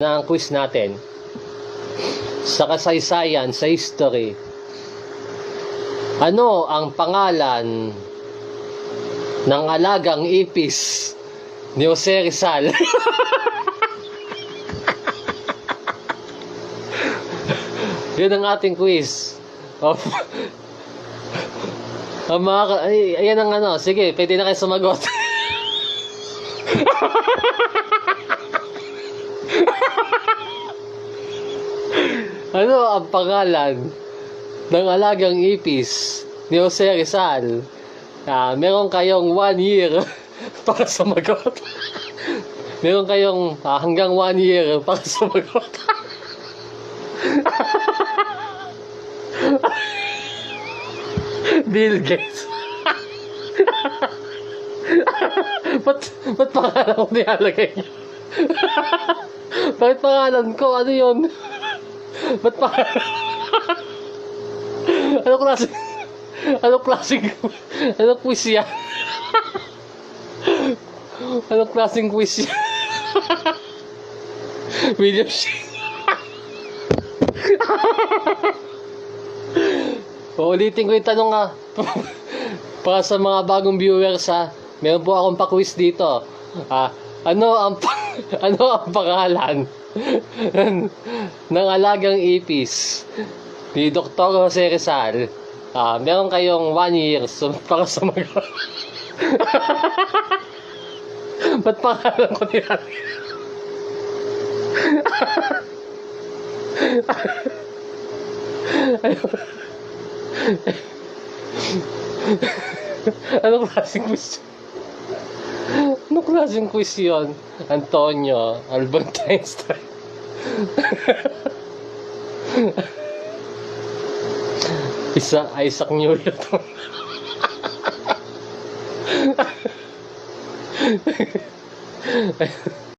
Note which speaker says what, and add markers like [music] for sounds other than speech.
Speaker 1: na ang quiz natin sa kasaysayan, sa history. Ano ang pangalan ng alagang ipis ni Jose Rizal? [laughs] Yun ang ating quiz. Of, [laughs] ang mga, ay, ayan ang ano, sige, pwede na kayo sumagot. [laughs] ano ang pangalan ng alagang ipis ni Jose Rizal? Ah, meron kayong one year [laughs] para sumagot. [laughs] meron kayong ah, hanggang one year para sumagot. [laughs] Bill Gates. ba't, ba't pangalan ko nilalagay niyo? Bakit pangalan ko? Ano yun? Ba't pangalan? ano klase? Ano klaseng ano quiz yan? ano klaseng quiz yan? William. Uulitin ko yung tanong nga. Para sa mga bagong viewers ha. Meron po akong pa-quiz dito. Ah, ano ang pa- [laughs] ano ang pangalan ng alagang ipis ni Dr. Jose Rizal? Ah, meron kayong one year so, para sumagot. [laughs] Ba't pangalan ko nila? [laughs] Anong klaseng quiz? Anong klaseng quiz yun? Antonio, Albert Einstein. Isa, Isaac Newton. [laughs]